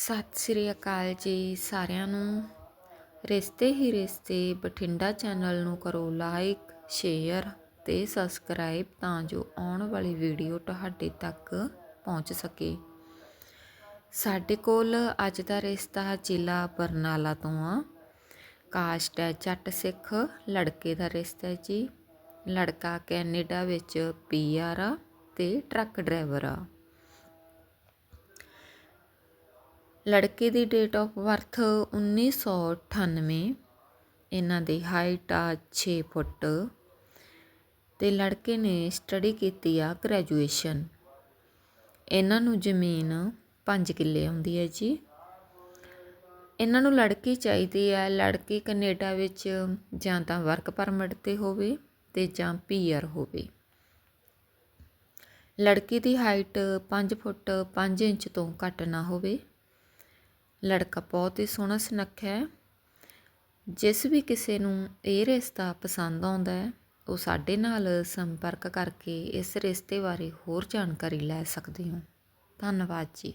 ਸਤਿ ਸ੍ਰੀ ਅਕਾਲ ਜੀ ਸਾਰਿਆਂ ਨੂੰ। ਰਿਸ਼ਤੇ ਹੀ ਰਿਸ਼ਤੇ, ਬਠਿੰਡਾ ਚੈਨਲ ਨੂੰ ਕਰੋ ਲਾਈਕ, ਸ਼ੇਅਰ ਤੇ ਸਬਸਕ੍ਰਾਈਬ ਤਾਂ ਜੋ ਆਉਣ ਵਾਲੀ ਵੀਡੀਓ ਤੁਹਾਡੇ ਤੱਕ ਪਹੁੰਚ ਸਕੇ। ਸਾਡੇ ਕੋਲ ਅੱਜ ਦਾ ਰਿਸ਼ਤਾ ਜ਼ਿਲ੍ਹਾ ਬਰਨਾਲਾ ਤੋਂ ਆ। ਕਾਸਟ ਹੈ ਜੱਟ ਸਿੱਖ, ਲੜਕੇ ਦਾ ਰਿਸ਼ਤਾ ਹੈ ਜੀ। ਲੜਕਾ ਕੈਨੇਡਾ ਵਿੱਚ ਪੀਆਰ ਆ ਤੇ ਟਰੱਕ ਡਰਾਈਵਰ ਆ। ਲੜਕੇ ਦੀ ਡੇਟ ਆਫ ਬਰਥ 1998 ਇਹਨਾਂ ਦੀ ਹਾਈਟ ਆ ਛੇ ਫੁੱਟ ਅਤੇ ਲੜਕੇ ਨੇ ਸਟੱਡੀ ਕੀਤੀ ਆ ਗ੍ਰੈਜੂਏਸ਼ਨ ਇਹਨਾਂ ਨੂੰ ਜ਼ਮੀਨ ਪੰਜ ਕਿੱਲੇ ਆਉਂਦੀ ਹੈ ਜੀ। ਇਹਨਾਂ ਨੂੰ ਲੜਕੀ ਚਾਹੀਦੀ ਹੈ, ਲੜਕੀ ਕੈਨੇਡਾ ਵਿੱਚ ਜਾਂ ਤਾਂ ਵਰਕ ਪਰਮਿਟ ਤੇ ਹੋਵੇ ਤੇ ਜਾਂ ਪੀਆਰ ਹੋਵੇ। ਲੜਕੀ ਦੀ ਹਾਈਟ 5 ਫੁੱਟ 5 ਇੰਚ ਤੋਂ ਘੱਟ ਨਾ ਹੋਵੇ। ਲੜਕਾ ਬਹੁਤ ਹੀ ਸੋਹਣਾ ਸੁਨੱਖਾ ਹੈ। ਜਿਸ ਵੀ ਕਿਸੇ ਨੂੰ ਇਹ ਰਿਸ਼ਤਾ ਪਸੰਦ ਆਉਂਦਾ ਹੈ, ਉਹ ਸਾਡੇ ਨਾਲ ਸੰਪਰਕ ਕਰਕੇ ਇਸ ਰਿਸ਼ਤੇ ਬਾਰੇ ਹੋਰ ਜਾਣਕਾਰੀ ਲੈ ਸਕਦੇ ਹੋ। ਧੰਨਵਾਦ ਜੀ।